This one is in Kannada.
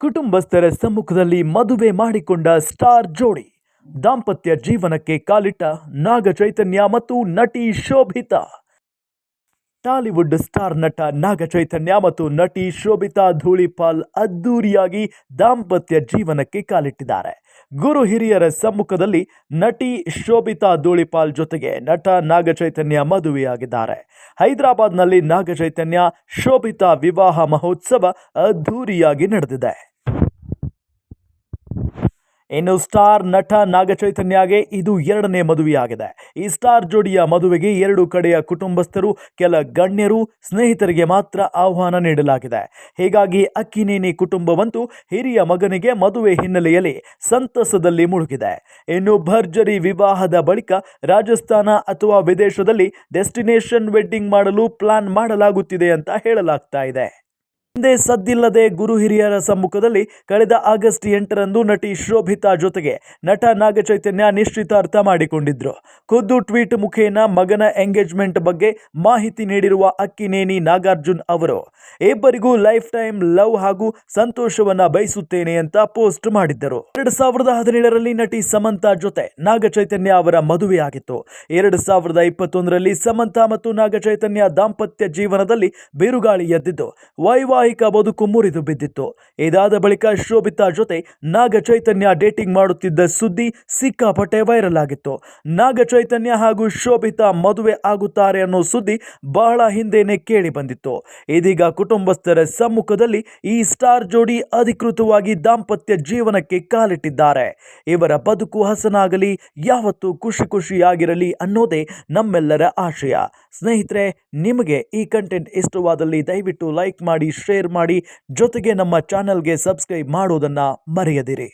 ಕುಟುಂಬಸ್ಥರ ಸಮ್ಮುಖದಲ್ಲಿ ಮದುವೆ ಮಾಡಿಕೊಂಡ ಸ್ಟಾರ್ ಜೋಡಿ ದಾಂಪತ್ಯ ಜೀವನಕ್ಕೆ ಕಾಲಿಟ್ಟ ನಾಗ ಚೈತನ್ಯ ಮತ್ತು ನಟಿ ಶೋಭಿತಾ. ಟಾಲಿವುಡ್ ಸ್ಟಾರ್ ನಟ ನಾಗ ಚೈತನ್ಯ ಮತ್ತು ನಟಿ ಶೋಭಿತಾ ಧೂಳಿಪಾಲ್ ಅದ್ದೂರಿಯಾಗಿ ದಾಂಪತ್ಯ ಜೀವನಕ್ಕೆ ಕಾಲಿಟ್ಟಿದ್ದಾರೆ. ಗುರು ಹಿರಿಯರ ಸಮ್ಮುಖದಲ್ಲಿ ನಟಿ ಶೋಭಿತಾ ಧೂಳಿಪಾಲ್ ಜೊತೆಗೆ ನಟ ನಾಗ ಚೈತನ್ಯ ಮದುವೆಯಾಗಿದ್ದಾರೆ. ಹೈದರಾಬಾದ್ನಲ್ಲಿ ನಾಗ ಚೈತನ್ಯ ಶೋಭಿತಾ ವಿವಾಹ ಮಹೋತ್ಸವ ಅದ್ದೂರಿಯಾಗಿ ನಡೆದಿದೆ. ಇನ್ನು ಸ್ಟಾರ್ ನಟ ನಾಗಚೈತನ್ಯಗೆ ಇದು ಎರಡನೇ ಮದುವೆಯಾಗಿದೆ. ಈ ಸ್ಟಾರ್ ಜೋಡಿಯ ಮದುವೆಗೆ ಎರಡು ಕಡೆಯ ಕುಟುಂಬಸ್ಥರು, ಕೆಲ ಗಣ್ಯರು, ಸ್ನೇಹಿತರಿಗೆ ಮಾತ್ರ ಆಹ್ವಾನ ನೀಡಲಾಗಿದೆ. ಹೀಗಾಗಿ ಅಕ್ಕಿನೇನಿ ಕುಟುಂಬವಂತೂ ಹಿರಿಯ ಮಗನಿಗೆ ಮದುವೆ ಹಿನ್ನೆಲೆಯಲ್ಲಿ ಸಂತಸದಲ್ಲಿ ಮುಳುಗಿದೆ. ಇನ್ನು ಭರ್ಜರಿ ವಿವಾಹದ ಬಳಿಕ ರಾಜಸ್ಥಾನ ಅಥವಾ ವಿದೇಶದಲ್ಲಿ ಡೆಸ್ಟಿನೇಷನ್ ವೆಡ್ಡಿಂಗ್ ಮಾಡಲು ಪ್ಲಾನ್ ಮಾಡಲಾಗುತ್ತಿದೆ ಅಂತ ಹೇಳಲಾಗ್ತಾ ಹಿಂದೆ ಸದ್ದಿಲ್ಲದೆ ಗುರು ಹಿರಿಯರ ಸಮ್ಮುಖದಲ್ಲಿ ಕಳೆದ ಆಗಸ್ಟ್ ಎಂಟರಂದು ನಟಿ ಶೋಭಿತಾ ಜೊತೆಗೆ ನಟ ನಾಗಚೈತನ್ಯ ನಿಶ್ಚಿತಾರ್ಥ ಮಾಡಿಕೊಂಡಿದ್ರು. ಖುದ್ದು ಟ್ವೀಟ್ ಮುಖೇನ ಮಗನ ಎಂಗೇಜ್ಮೆಂಟ್ ಬಗ್ಗೆ ಮಾಹಿತಿ ನೀಡಿರುವ ಅಕ್ಕಿನೇನಿ ನಾಗಾರ್ಜುನ್ ಅವರು ಇಬ್ಬರಿಗೂ ಲೈಫ್ ಟೈಮ್ ಲವ್ ಹಾಗೂ ಸಂತೋಷವನ್ನ ಬಯಸುತ್ತೇನೆ ಅಂತ ಪೋಸ್ಟ್ ಮಾಡಿದ್ದರು. ಎರಡ್ ಸಾವಿರದ ಹದಿನೇಳರಲ್ಲಿ ನಟಿ ಸಮಂತಾ ಜೊತೆ ನಾಗಚೈತನ್ಯ ಅವರ ಮದುವೆಯಾಗಿತ್ತು ಎರಡ್ ಸಾವಿರದ ಇಪ್ಪತ್ತೊಂದರಲ್ಲಿ ಸಮಂತಾ ಮತ್ತು ನಾಗಚೈತನ್ಯ ದಾಂಪತ್ಯ ಜೀವನದಲ್ಲಿ ಬಿರುಗಾಳಿ ಎದ್ದಿದ್ದು ವೈವಾಹಿಕ ಬದುಕು ಮುರಿದು ಬಿದ್ದಿತ್ತು. ಇದಾದ ಬಳಿಕ ಶೋಭಿತಾ ಜೊತೆ ನಾಗ ಚೈತನ್ಯ ಡೇಟಿಂಗ್ ಮಾಡುತ್ತಿದ್ದ ಸುದ್ದಿ ಸಿಕ್ಕಾಪಟ್ಟೆ ವೈರಲ್ ಆಗಿತ್ತು. ನಾಗ ಚೈತನ್ಯ ಹಾಗೂ ಶೋಭಿತಾ ಮದುವೆ ಆಗುತ್ತಾರೆ ಅನ್ನೋ ಸುದ್ದಿ ಬಹಳ ಹಿಂದೆನೆ ಕೇಳಿ ಬಂದಿತ್ತು. ಇದೀಗ ಕುಟುಂಬಸ್ಥರ ಸಮ್ಮುಖದಲ್ಲಿ ಈ ಸ್ಟಾರ್ ಜೋಡಿ ಅಧಿಕೃತವಾಗಿ ದಾಂಪತ್ಯ ಜೀವನಕ್ಕೆ ಕಾಲಿಟ್ಟಿದ್ದಾರೆ. ಇವರ ಬದುಕು ಹಸನಾಗಲಿ, ಯಾವತ್ತೂ ಖುಷಿ ಖುಷಿಯಾಗಿರಲಿ ಅನ್ನೋದೇ ನಮ್ಮೆಲ್ಲರ ಆಶಯ. ಸ್ನೇಹಿತರೆ, ನಿಮಗೆ ಈ ಕಂಟೆಂಟ್ ಇಷ್ಟವಾದಲ್ಲಿ ದಯವಿಟ್ಟು ಲೈಕ್ ಮಾಡಿ ಶೇರ್ ಮಾಡಿ ಜೊತೆಗೆ ನಮ್ಮ ಚಾನಲ್ಗೆ ಸಬ್ಸ್ಕ್ರೈಬ್ ಮಾಡೋದನ್ನು ಮರೆಯದಿರಿ.